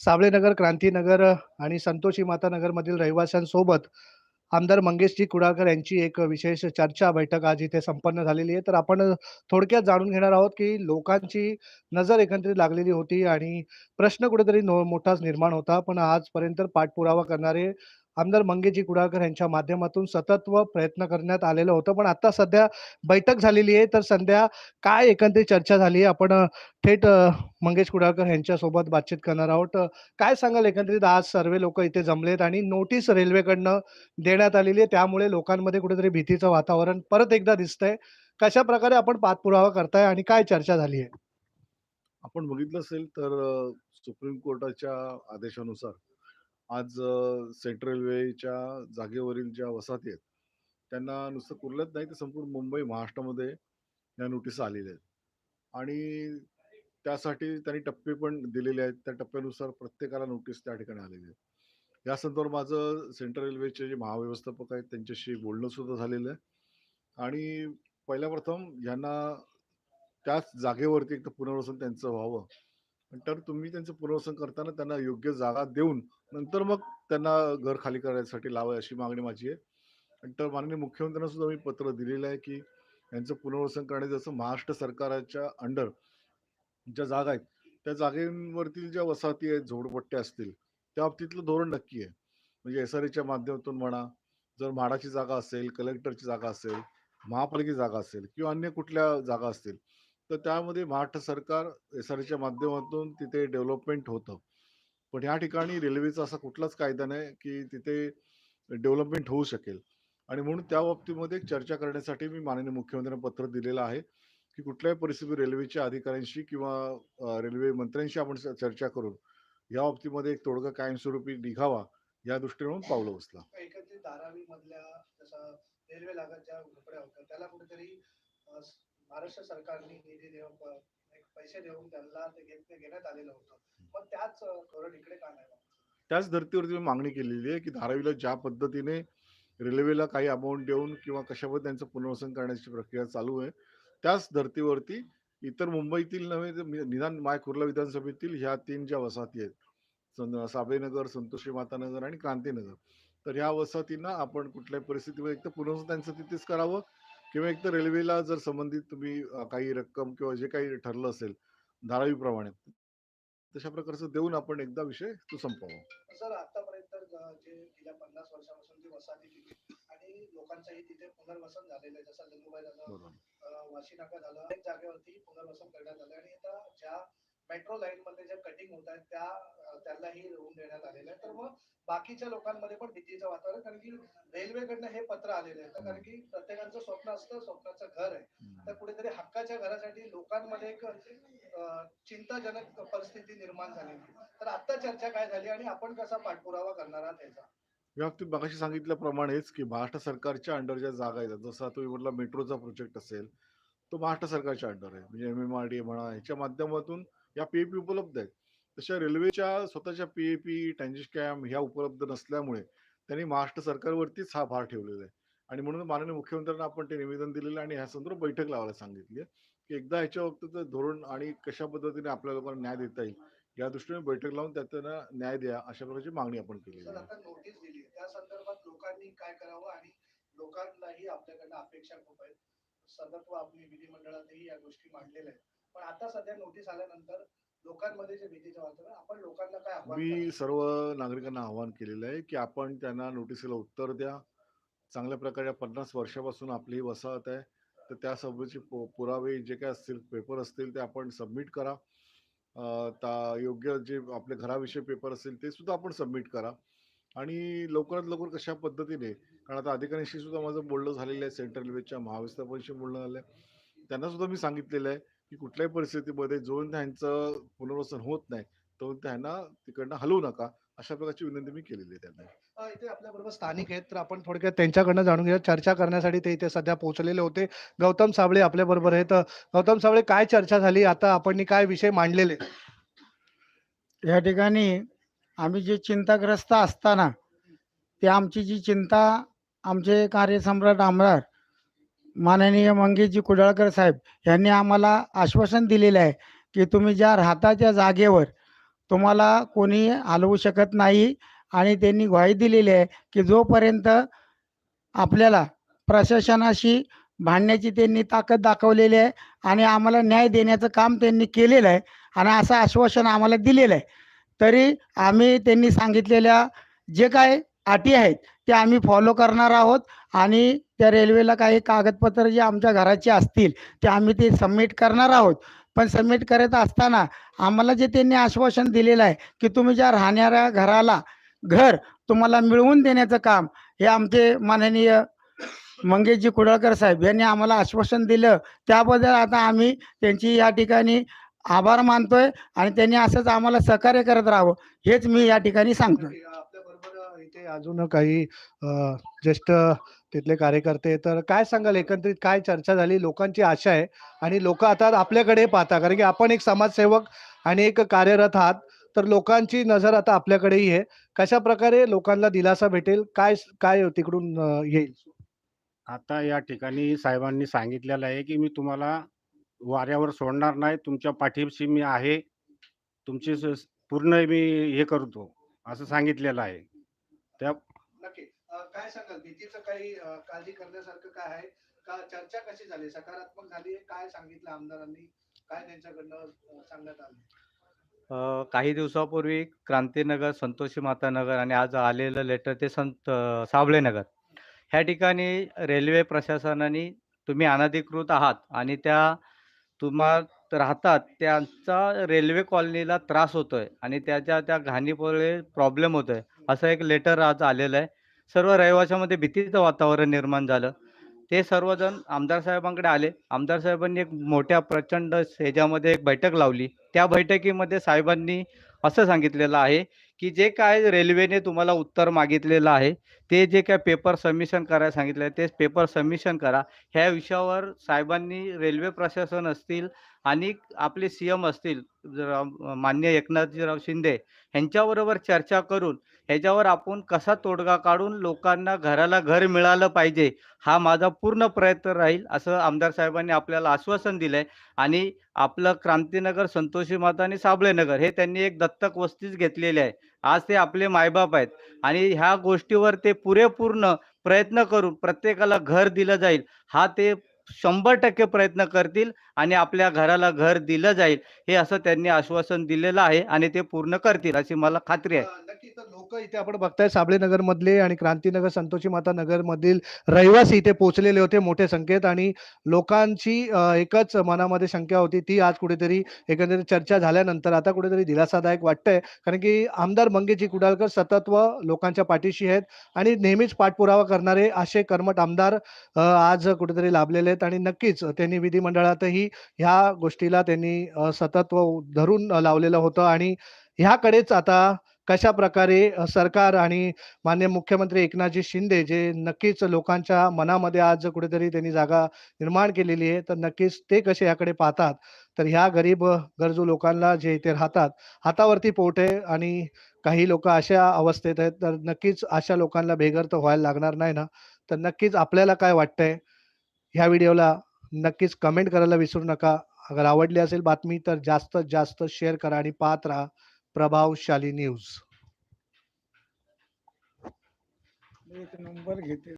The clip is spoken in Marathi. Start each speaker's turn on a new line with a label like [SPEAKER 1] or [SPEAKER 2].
[SPEAKER 1] साबळेनगर, क्रांतीनगर आणि संतोषी माता नगरमधील रहिवाशांसोबत आमदार मंगेशजी कुडाळकर यांची एक विशेष चर्चा बैठक आज इथे संपन्न झालेली आहे. तर आपण थोडक्यात जाणून घेणार आहोत, की लोकांची नजर एकंदरीत लागलेली होती आणि प्रश्न कुठेतरी नो मोठाच निर्माण होता. पण आजपर्यंत पाठपुरावा करणारे आमदार मंगेशजी कुडाळकर यांच्या माध्यमातून सतत व प्रयत्न करण्यात आलेलं होतं. पण आता सध्या बैठक झालेली आहे. तर सध्या काय एकंदरीत चर्चा झाली आहे, आपण थेट मंगेश कुडाळकर यांच्यासोबत बातचीत करणार आहोत. काय सांगाल एकंदरीत आज सर्व लोक इथे जमलेत आणि नोटीस रेल्वेकडनं देण्यात आलेली आहे. त्यामुळे लोकांमध्ये कुठेतरी भीतीचं वातावरण परत एकदा दिसतंय. कशाप्रकारे आपण पाठपुरावा करताय आणि काय चर्चा झाली आहे?
[SPEAKER 2] आपण बघितलं असेल तर सुप्रीम कोर्टाच्या आदेशानुसार आज सेंट्रल रेल्वेच्या जागेवरील ज्या वसाहती आहेत, त्यांना नुसतं कुर्ल्यात नाही तर संपूर्ण मुंबई, महाराष्ट्रामध्ये या नोटीस आलेल्या आहेत. आणि त्यासाठी त्यांनी टप्पे पण दिलेले आहेत. त्या टप्प्यानुसार प्रत्येकाला नोटीस त्या ठिकाणी आलेली आहे. या संदर्भात माझं सेंट्रल रेल्वेचे जे महाव्यवस्थापक आहेत त्यांच्याशी बोलणं सुद्धा झालेलं आहे. आणि पहिल्या प्रथम यांना त्याच जागेवरती एक तर पुनर्वसन त्यांचं व्हावं. तर तुम्ही त्यांचं पुनर्वसन करताना त्यांना योग्य जागा देऊन नंतर मग त्यांना घर खाली करायसाठी लावावे अशी मागणी माझी आहे. नंतर माननीय मुख्यमंत्र्यांना सुद्धा मी पत्र दिलेलं आहे, की यांचं पुनर्वसन करणे जसं महाराष्ट्र सरकारच्या अंडर ज्या जागा आहेत, त्या जागेवरतील ज्या वसाहती आहेत, झोडपट्ट्या असतील, त्या बाबतीतलं धोरण नक्की आहे. म्हणजे एस-आर-एच्या माध्यमातून म्हणा, जर म्हाडाची जागा असेल, कलेक्टरची जागा असेल, महापालिकेची जागा असेल किंवा अन्य कुठल्या जागा असतील, तर त्यामध्ये महाराष्ट्र सरकार एस-आर-एच्या माध्यमातून तिथे डेव्हलपमेंट होतं. पण या ठिकाणी रेल्वेचा असा कुठलाच कायदा नाही, की तिथे डेव्हलपमेंट होऊ शकेल. आणि म्हणून त्या बाबतीमध्ये चर्चा करण्यासाठी मी माननीय मुख्यमंत्र्यांना पत्र दिलेलं आहे, की कुठल्याही परिस्थितीत रेल्वेच्या अधिकाऱ्यांशी किंवा रेल्वे मंत्र्यांशी आपण चर्चा करून या बाबतीमध्ये एक तोडगा कायमस्वरूपी निघावा, या दृष्टीने म्हणून पावलं उचला.
[SPEAKER 1] धारावी मधल्या रेल्वे लागत ज्या झोपड्या होत्या, त्याला कुठेतरी महाराष्ट्र सरकारने निधी देऊन पैसे देऊन त्यांना ते घेण्यात आलेलं होतं. मग त्याच अ, धोरण इकडे का नाही
[SPEAKER 2] त्याच धर्तीवरती मी मागणी केलेली आहे, की धारावीला ज्या पद्धतीने रेल्वेला काही अमाऊंट देऊन किंवा कशावर त्यांचं पुनर्वसन करण्याची प्रक्रिया चालू आहे, त्याच धर्तीवरती इतर मुंबईतील नव्हे तर निदान माय कुर्ला विधानसभेतील ह्या तीन ज्या वसाहती आहेत, साबेनगर संतोषी मातानगर आणि क्रांतीनगर. तर ह्या वसाहतींना आपण कुठल्याही परिस्थितीमध्ये एक तर पुनर्वसन त्यांचं तिथेच करावं किंवा एक तर रेल्वेला जर संबंधित तुम्ही काही रक्कम किंवा जे काही ठरलं असेल धारावीप्रमाणे, तशा प्रकारचं देऊन आपण एकदा विषय तो संपवावा.
[SPEAKER 1] सर आतापर्यंत ज- गेल्या पन्नास वर्षापासून जी वसाहती तिथे आणि लोकांचंही तिथे पुनर्वसन झालेलं आहे जसं लिंबूबाई झालं वाशी नाका झालं अनेक जागेवरती पुनर्वसन करण्यात आलं आणि आता ज्या मेट्रो लाईन मध्ये ज्या कटिंग होत आहेत त्या त्यांनाही होऊन देण्यात आलेलं आहे. तर मग बाकीच्या लोकांमध्ये पण भीतीचं वातावरण कारण की रेल्वेकडनं हे पत्र आलेलं आहे. कारण की प्रत्येकाचं स्वप्न असतं स्वप्नाचं घर आहे. तर कुठेतरी हक्काच्या घरासाठी लोकांमध्ये एक चिंताजनक परिस्थिती निर्माण झालेली. तर आता चर्चा काय झाली आणि आपण कसा पाठपुरावा करणार आहात याचा?
[SPEAKER 2] बाबतीत मगाशी सांगितल्याप्रमाणेच की महाराष्ट्र सरकारच्या अंडर ज्या जागा आहेत जसं आता तुम्ही म्हटलं मेट्रोचा प्रोजेक्ट असेल तो महाराष्ट्र सरकारच्या अंडर आहे. म्हणजे एम एम आर डी म्हणा ह्याच्या माध्यमातून या पीएपी उपलब्ध आहेत. तशा रेल्वेच्या स्वतःच्या पीएपी टँजिस्कॅम ह्या उपलब्ध नसल्यामुळे त्यांनी महाराष्ट्र सरकारवरतीच हा भार ठेवलेला आहे. आणि म्हणून माननीय मुख्यमंत्र्यांना आपण ते निवेदन दिलेलं आणि ह्या संदर्भात बैठक लावायला सांगितली की एकदा ह्याच्या बाबतीचं धोरण आणि कशा पद्धतीने आपल्या लोकांना न्याय देता येईल या दृष्टीने बैठक लावून त्यांना न्याय द्या अशा प्रकारची मागणी आपण
[SPEAKER 1] केली
[SPEAKER 2] आहे.
[SPEAKER 1] नोटीस दिली त्या संदर्भात लोकांनी काय करावं आणि लोकांनाही आपल्याकडनं अपेक्षा खूप आहेत. सदत्व आपली विधिमंडळातही या गोष्टी मांडलेल्या आहेत. पण आता सध्या नोटीस आल्यानंतर लोकांमध्ये जे भीतीचं वातावरण आपण लोकांना काय आव्हान
[SPEAKER 2] मी? सर्व नागरिकांना आवाहन केलेलं आहे की आपण त्यांना नोटिसीला उत्तर द्या. चांगल्या प्रकारे पन्नास वर्षापासून आपली ही वसाहत आहे. तर त्या सोबतचे पु पुरावे जे काय असतील पेपर असतील ते आपण सबमिट करा. ता योग्य जे आपले घराविषयी पेपर असतील ते सुद्धा आपण सबमिट करा. आणि लवकरात लवकर कशा पद्धतीने कारण आता अधिकाऱ्यांशी सुद्धा माझं बोलणं झालेलं आहे सेंट्रल रेल्वेच्या महाव्यवस्थापनाशी बोलणं झालं आहे त्यांना सुद्धा मी सांगितलेलं आहे की कुठल्याही परिस्थितीमध्ये जोपर्यंत त्यांचं पुनर्वसन होत नाही तोपर्यंत त्यांना तिकडनं हलवू नका अशा प्रकारची विनंती मी केलेली आहे त्यांना.
[SPEAKER 1] इथे आपल्या बरोबर स्थानिक आहेत तर आपण थोडक्यात त्यांच्याकडनं जाणून घेऊया. चर्चा करण्यासाठी ते इथे सध्या पोहोचलेले होते. गौतम साबळे आपल्या बरोबर आहेत. गौतम साबळे काय चर्चा झाली? आता आपण काय विषय मांडलेले?
[SPEAKER 3] या ठिकाणी आम्ही जे चिंताग्रस्त असताना ते आमची जी चिंता आमचे कार्यसम्राट आमदार माननीय मंगेशजी कुडाळकर साहेब यांनी आम्हाला आश्वासन दिलेलं आहे की तुम्ही ज्या राहता त्या जागेवर तुम्हाला कोणी हलवू शकत नाही आणि त्यांनी ग्वाही दिलेली आहे की जोपर्यंत आपल्याला प्रशासनाशी भांडण्याची त्यांनी ताकद दाखवलेली आहे आणि आम्हाला न्याय देण्याचं काम त्यांनी केलेलं आहे आणि असं आश्वासन आम्हाला दिलेलं आहे तरी आम्ही त्यांनी सांगितलेल्या जे काय अटी आहेत ते आम्ही फॉलो करणार आहोत आणि त्या रेल्वेला काही कागदपत्र जे आमच्या घराचे असतील ते आम्ही ते सबमिट करणार आहोत. पण सबमिट करत असताना आम्हाला जे त्यांनी आश्वासन दिलेलं आहे की तुम्ही ज्या राहणाऱ्या घराला घर तुम्हाला मिळवून देण्याचं काम हे आमचे माननीय मंगेशजी कुडळकर साहेब यांनी आम्हाला आश्वासन दिलं. त्याबद्दल आता आम्ही त्यांची या ठिकाणी आभार मानतोय आणि त्यांनी असंच आम्हाला सहकार्य करत राहावं हेच मी या ठिकाणी सांगतोय.
[SPEAKER 1] इथे अजून काही ज्येष्ठ तिथले कार्यकर्ते तर काय सांगाल? एकंदरीत काय चर्चा झाली? लोकांची आशा आहे आणि लोक आता आपल्याकडे पाहता कारण की आपण एक समाजसेवक आणि एक कार्यरत आहात तर लोकांची नजर आता आपल्याकडेही आहे. कशा प्रकारे लोकांना दिलासा भेटेल? काय काय तिकडून येईल?
[SPEAKER 4] आता या ठिकाणी साहेबांनी सांगितलेलं आहे की मी तुम्हाला वाऱ्यावर सोडणार नाही. तुमच्या पाठीशी मी आहे. तुमची पूर्ण मी हे करतो असं सांगितलेलं आहे. त्या
[SPEAKER 1] काय सांगाल? भीतीचं काही काळजी करण्यासारखं काय आहे? का चर्चा कशी झाली? सकारात्मक झाली काय सांगितलं आमदारांनी? काय त्यांच्याकडनं सांगण्यात आलं?
[SPEAKER 5] काही दिवसापूर्वी क्रांतीनगर संतोषी माता नगर आणि आज आलेलं लेटर ते संत अ, साबळे नगर. ह्या ठिकाणी रेल्वे प्रशासनाने तुम्ही अनधिकृत आहात आणि त्या तुम्हा राहतात त्यांचा रेल्वे कॉलनीला त्रास होतोय आणि त्याच्या त्या घाणीमुळे प्रॉब्लेम होतोय. असं एक लेटर आज आलेलं आहे. सर्व रहिवाशामध्ये भीतीचं वातावरण निर्माण झालं. ते सर्वजण आमदार साहेबांकडे आले. आमदार साहेबांनी एक मोठ्या प्रचंड ह्याच्यामध्ये एक बैठक लावली. त्या बैठकीमध्ये साहेबांनी असं सांगितलेलं आहे की जे काय रेल्वेने तुम्हाला उत्तर मागितलेलं आहे ते जे काय पेपर सबमिशन करायला सांगितलं आहे तेच पेपर सबमिशन करा. ह्या विषयावर साहेबांनी रेल्वे प्रशासन असतील आणि आपले सी एम असतील मान्य एकनाथजीराव शिंदे ह्यांच्याबरोबर चर्चा करून ह्याच्यावर आपण कसा तोडगा काढून लोकांना घराला घर मिळालं पाहिजे हा माझा पूर्ण प्रयत्न राहील असं आमदार साहेबांनी आपल्याला आश्वासन दिलंय. आणि आपलं क्रांतीनगर संतोषी माता आणि साबळेनगर हे त्यांनी एक दत्तक वस्तीच घेतलेली आहे. आज ते आपले मायबाप आहेत. आणि ह्या गोष्टीवर ते पुरेपूर्ण प्रयत्न करून प्रत्येकाला घर दिलं जाईल. हा ते शंभर टक्के प्रयत्न करतील आणि आपल्या घराला घर दिलं जाईल हे असं त्यांनी आश्वासन दिलेलं आहे आणि ते पूर्ण करतील अशी मला खात्री आहे.
[SPEAKER 1] लोक इथे आपण बघताय साबळेनगर मधले आणि क्रांतीनगर संतोषी माता नगर मधील रहिवासी इथे पोहोचलेले होते मोठे संख्येत आणि लोकांची एकच मनामध्ये शंका होती. ती आज कुठेतरी एकंदरीत चर्चा झाल्यानंतर आता कुठेतरी दिलासादायक वाटतंय. कारण की आमदार मंगेशजी कुडाळकर सतत व लोकांच्या पाठीशी आहेत आणि नेहमीच पाठपुरावा करणारे असे कर्मट आमदार आज कुठेतरी लाभलेले आहेत आणि नक्कीच त्यांनी विधिमंडळातही ह्या गोष्टीला त्यांनी सतत व धरून लावलेलं होतं आणि ह्याकडेच आता कशा प्रकारे सरकार आणि माननीय मुख्यमंत्री एकनाथजी शिंदे जे नक्कीच लोकांच्या मनामध्ये आज कुठेतरी त्यांनी जागा निर्माण केलेली आहे तर नक्कीच ते कसे याकडे पाहतात? तर ह्या गरीब गरजू लोकांना जे इथे राहतात हातावरती पोट आहे आणि काही लोक अशा अवस्थेत आहेत तर नक्कीच अशा लोकांना बेघर तर व्हायला लागणार नाही ना? तर नक्कीच आपल्याला काय वाटतंय? ह्या व्हिडिओला नक्कीच कमेंट करायला विसरू नका. अगर आवडली असेल बातमी तर जास्त जास्त शेअर करा आणि पाहत राहा. प्रभावशाली न्यूज
[SPEAKER 3] एक नंबर घेते